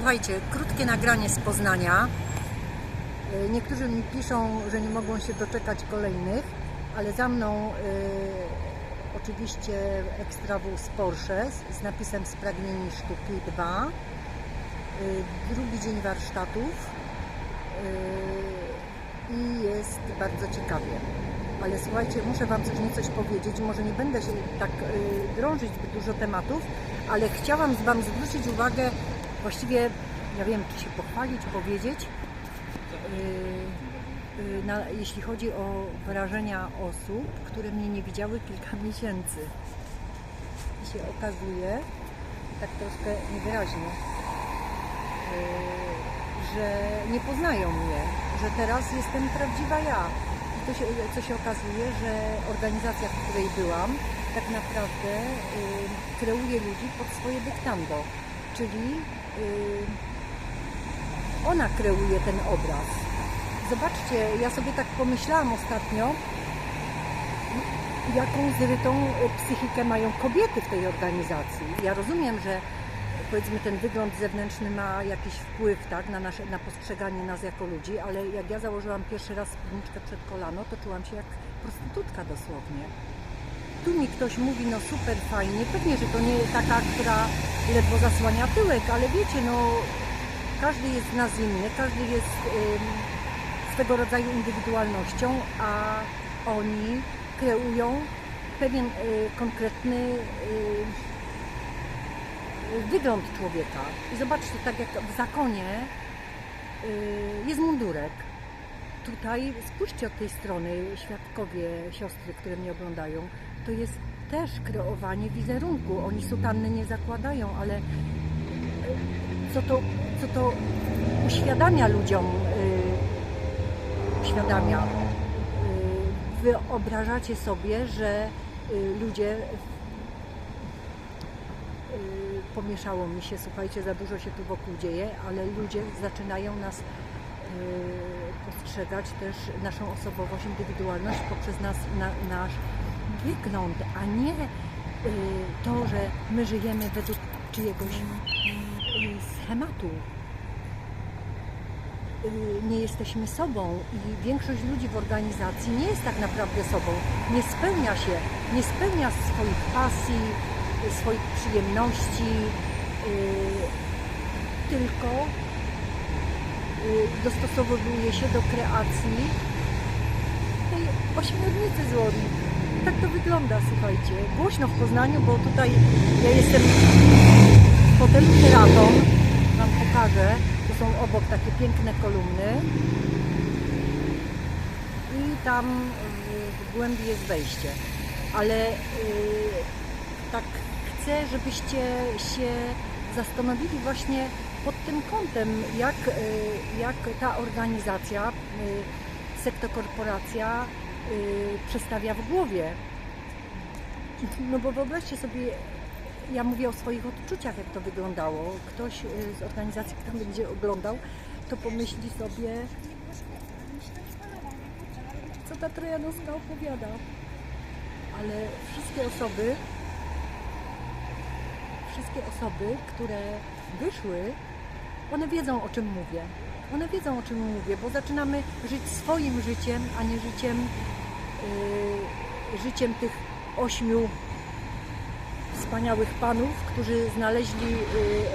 Słuchajcie, krótkie nagranie z Poznania. Y, Niektórzy mi piszą, że nie mogą się doczekać kolejnych, ale za mną y, oczywiście ekstrawóz Porsche z, z napisem Spragnieni Sztuki 2. Y, drugi dzień warsztatów y, i jest bardzo ciekawie. Ale słuchajcie, muszę Wam coś niecoś powiedzieć. Może nie będę się tak y, drążyć zbyt dużo tematów, ale chciałam Wam zwrócić uwagę, właściwie, ja wiem, czy się pochwalić, powiedzieć, y, y, na, jeśli chodzi o wrażenia osób, które mnie nie widziały kilka miesięcy. I się okazuje, tak troszkę niewyraźnie, y, że nie poznają mnie, że teraz jestem prawdziwa ja. I to się, co się okazuje, że organizacja, w której byłam, tak naprawdę y, kreuje ludzi pod swoje dyktando. Czyli ona kreuje ten obraz. Zobaczcie, ja sobie tak pomyślałam ostatnio, jaką zrytą psychikę mają kobiety w tej organizacji. Ja rozumiem, że powiedzmy ten wygląd zewnętrzny ma jakiś wpływ tak, na, nasze, na postrzeganie nas jako ludzi, ale jak ja założyłam pierwszy raz spódniczkę przed kolano, to czułam się jak prostytutka dosłownie. Tu mi ktoś mówi, no super fajnie, pewnie, że to nie taka, która ledwo zasłania tyłek, ale wiecie, no każdy jest z nas każdy jest ym, swego rodzaju indywidualnością, a oni kreują pewien y, konkretny y, wygląd człowieka. I zobaczcie, tak jak w zakonie y, jest mundurek. Tutaj spójrzcie od tej strony, świadkowie, siostry, które mnie oglądają, to jest też kreowanie wizerunku. Oni sutanny nie zakładają, ale y, co to, co to uświadamia ludziom, y, uświadamia. Y, wyobrażacie sobie, że ludzie pomieszało mi się, słuchajcie, za dużo się tu wokół dzieje, ale ludzie zaczynają nas postrzegać też naszą osobowość, indywidualność poprzez nas, na, nasz wygląd, a nie y, to, że my żyjemy według czyjegoś y, schematu. Y, Nie jesteśmy sobą i większość ludzi w organizacji nie jest tak naprawdę sobą. Nie spełnia się, nie spełnia swoich pasji, swoich przyjemności, tylko dostosowuje się do kreacji tej ośmiornicy z Łodzi. Tak to wygląda, słuchajcie. Głośno w Poznaniu, bo tutaj ja jestem w hotelu Sheraton. Wam pokażę. To są obok takie piękne kolumny. I tam w, głębi jest wejście. Ale y, tak chcę, żebyście się zastanowili właśnie pod tym kątem, jak, y, jak ta organizacja, y, sektokorporacja y, przestawia w głowie. No bo wyobraźcie sobie, ja mówię o swoich odczuciach, jak to wyglądało. Ktoś y, z organizacji, kto będzie oglądał, to pomyśli sobie, co ta Trojanowska opowiada. Ale wszystkie osoby, wszystkie osoby, które wyszły, one wiedzą o czym mówię. One wiedzą o czym mówię, bo zaczynamy żyć swoim życiem, a nie życiem, yy, życiem tych ośmiu wspaniałych panów, którzy znaleźli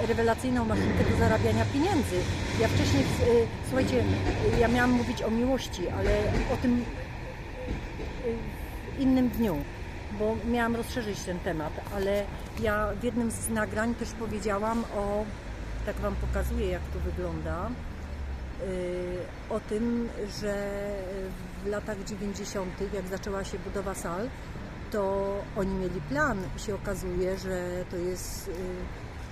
y, rewelacyjną maszynkę do zarabiania pieniędzy. Ja wcześniej, y, słuchajcie, ja miałam mówić o miłości, ale o tym y, innym dniu, bo miałam rozszerzyć ten temat, ale ja w jednym z nagrań też powiedziałam o, tak Wam pokazuję jak to wygląda, o tym, że w latach 90., jak zaczęła się budowa sal, to oni mieli plan i się okazuje, że to jest y,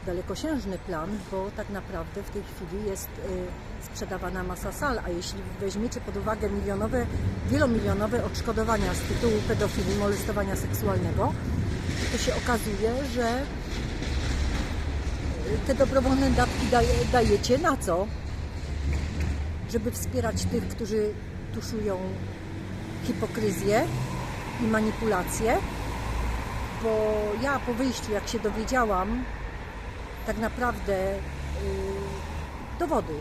dalekosiężny plan, bo tak naprawdę w tej chwili jest y, sprzedawana masa sal, a jeśli weźmiecie pod uwagę milionowe, wielomilionowe odszkodowania z tytułu pedofilii, molestowania seksualnego, to się okazuje, że y, te dobrowolne datki daje, dajecie na co? Żeby wspierać tych, którzy tuszują hipokryzję i manipulacje, bo ja po wyjściu, jak się dowiedziałam, tak naprawdę yy, dowody,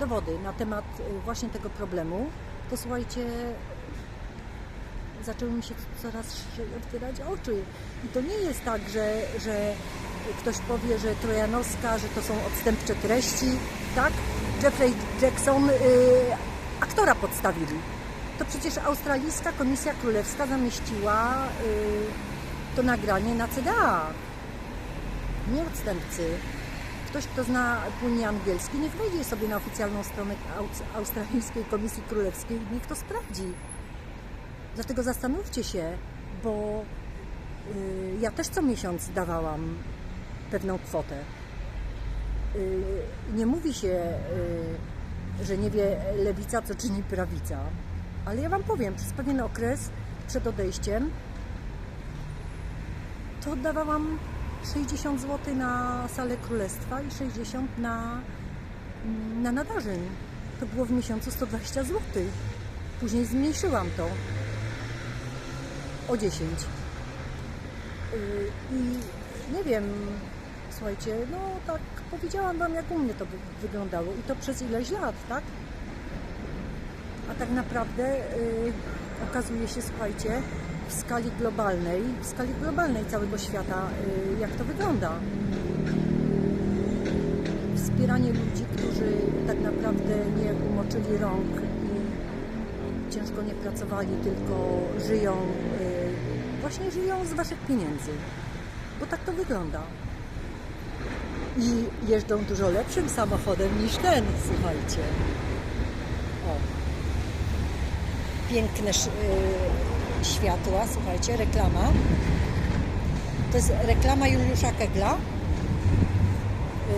dowody na temat y, właśnie tego problemu, to słuchajcie, zaczęły mi się coraz szerzej otwierać oczy. I to nie jest tak, że, że ktoś powie, że Trojanowska, że to są odstępcze treści, tak? Jeffrey Jackson, y, aktora podstawili. To przecież Australijska Komisja Królewska zamieściła y, to nagranie na CDA. Nie odstępcy. Ktoś, kto zna płynnie angielski, niech wejdzie sobie na oficjalną stronę Aus- Australijskiej Komisji Królewskiej i niech to sprawdzi. Dlatego zastanówcie się, bo y, ja też co miesiąc dawałam pewną kwotę. Y, nie mówi się, y, że nie wie lewica, co czyni prawica. Ale ja Wam powiem, przez pewien okres przed odejściem to oddawałam 60 zł na salę królestwa i 60 na, na nadarzyn. To było w miesiącu 120 zł. Później zmniejszyłam to o 10. Yy, I nie wiem, słuchajcie, no tak powiedziałam Wam, jak u mnie to wy- wyglądało i to przez ileś lat, tak? A tak naprawdę yy, okazuje się, słuchajcie, w skali globalnej, w skali globalnej całego świata, yy, jak to wygląda. Wspieranie ludzi, którzy tak naprawdę nie umoczyli rąk i ciężko nie pracowali, tylko żyją, yy, właśnie żyją z Waszych pieniędzy. Bo tak to wygląda. I jeżdżą dużo lepszym samochodem niż ten, słuchajcie. O. Piękne yy, światła, słuchajcie, reklama. To jest reklama Juliusza Kegla. Yy,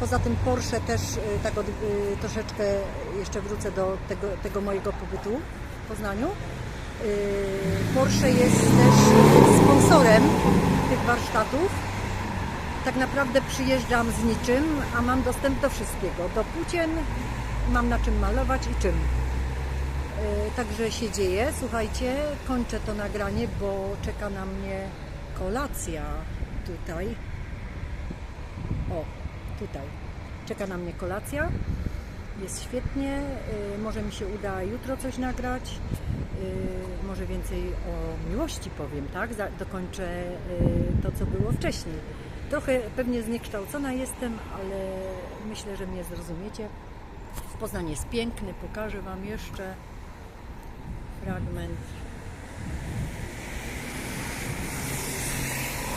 Poza tym Porsche też yy, tak od, troszeczkę jeszcze wrócę do tego, tego mojego pobytu w Poznaniu. Porsche jest też sponsorem tych warsztatów. Tak naprawdę przyjeżdżam z niczym, a mam dostęp do wszystkiego. Do płócien, mam na czym malować i czym. Yy, Także się dzieje. Słuchajcie, kończę to nagranie, bo czeka na mnie kolacja tutaj. O, tutaj. Czeka na mnie kolacja. Jest świetnie. Yy, Może mi się uda jutro coś nagrać. Yy, Może więcej o miłości powiem, tak? Dokończę to, co było wcześniej. Trochę pewnie zniekształcona jestem, ale myślę, że mnie zrozumiecie. Poznań jest piękny, pokażę Wam jeszcze fragment.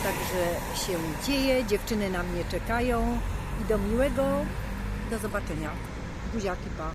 Także się dzieje, dziewczyny na mnie czekają i do miłego, do zobaczenia. Buziaki, pa.